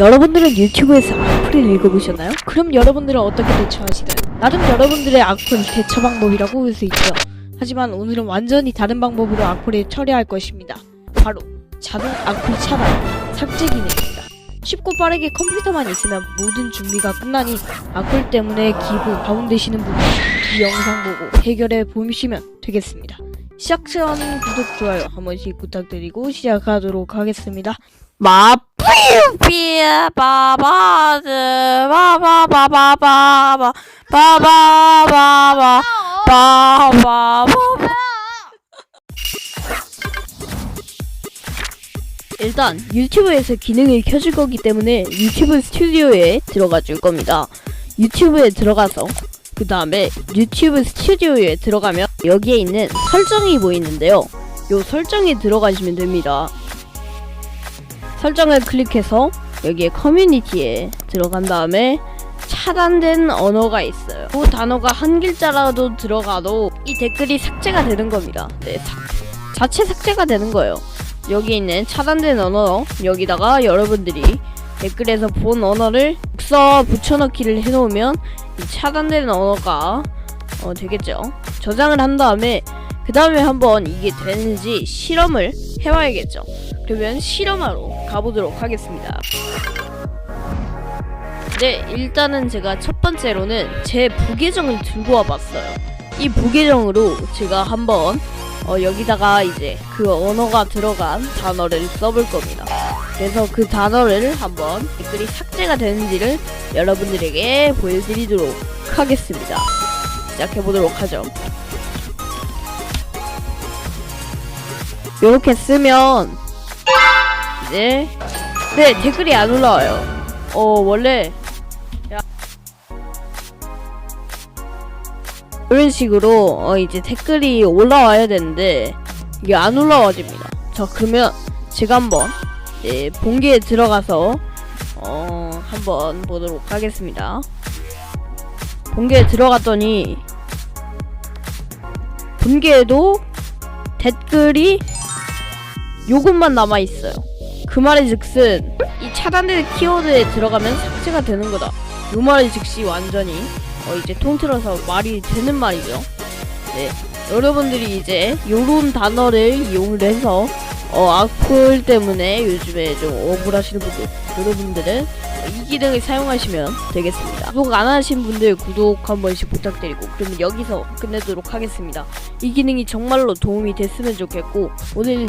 여러분들은 유튜브에서 악플을 읽어보셨나요? 그럼 여러분들은 어떻게 대처하시나요? 나름 여러분들의 악플 대처 방법이라고 볼 수 있죠. 하지만 오늘은 완전히 다른 방법으로 악플을 처리할 것입니다. 바로 자동 악플 차단, 삭제 기능입니다. 쉽고 빠르게 컴퓨터만 있으면 모든 준비가 끝나니 악플 때문에 기분 다운되시는 분은 이 영상 보고 해결해 보시면 되겠습니다. 시작 전에 구독, 좋아요 한 번씩 부탁드리고 시작하도록 하겠습니다. 마 일단 유튜브에서 기능을 켜줄 거기 때문에 유튜브 스튜디오에 들어가 줄 겁니다. 유튜브에 들어가서 그 다음에 유튜브 스튜디오에 들어가면 여기에 있는 설정이 보이는데요. 요 설정에 들어가시면 됩니다. 설정을 클릭해서 여기에 커뮤니티에 들어간 다음에 차단된 언어가 있어요. 그 단어가 한 글자라도 들어가도 이 댓글이 삭제가 되는 겁니다. 네, 삭- 자체 삭제가 되는 거예요. 여기 있는 차단된 언어 여기다가 여러분들이 댓글에서 본 언어를 복사 붙여넣기를 해놓으면 이 차단된 언어가 어, 되겠죠. 저장을 한 다음에 그 다음에 한번 이게 되는지 실험을 해봐야겠죠. 그러면 실험하러 가보도록 하겠습니다. 네, 일단은 제가 첫 번째로는 제 부계정을 들고 와봤어요. 이 부계정으로 제가 한번 어, 여기다가 이제 그 언어가 들어간 단어를 써볼 겁니다. 그래서 그 단어를 한번 댓글이 삭제가 되는지를 여러분들에게 보여드리도록 하겠습니다. 시작해보도록 하죠. 이렇게 쓰면 이제 네 댓글이 안 올라와요. 어 원래 야. 이런 식으로 어 이제 댓글이 올라와야 되는데 이게 안 올라와집니다. 자 그러면 제가 한번 네, 본계에 들어가서 어 한번 보도록 하겠습니다. 본계에 들어갔더니 본계에도 댓글이 요것만 남아 있어요. 그 말이 즉슨 이 차단된 키워드에 들어가면 삭제가 되는 거다. 요 말이 즉시 완전히 어 이제 통틀어서 말이 되는 말이죠. 네. 여러분들이 이제 요런 단어를 이용을 해서 어 악플 때문에 요즘에 좀 억울하시는 분들 여러분들은 이 기능을 사용하시면 되겠습니다. 구독 안 하신 분들 구독 한 번씩 부탁드리고 그러면 여기서 끝내도록 하겠습니다. 이 기능이 정말로 도움이 됐으면 좋겠고 오늘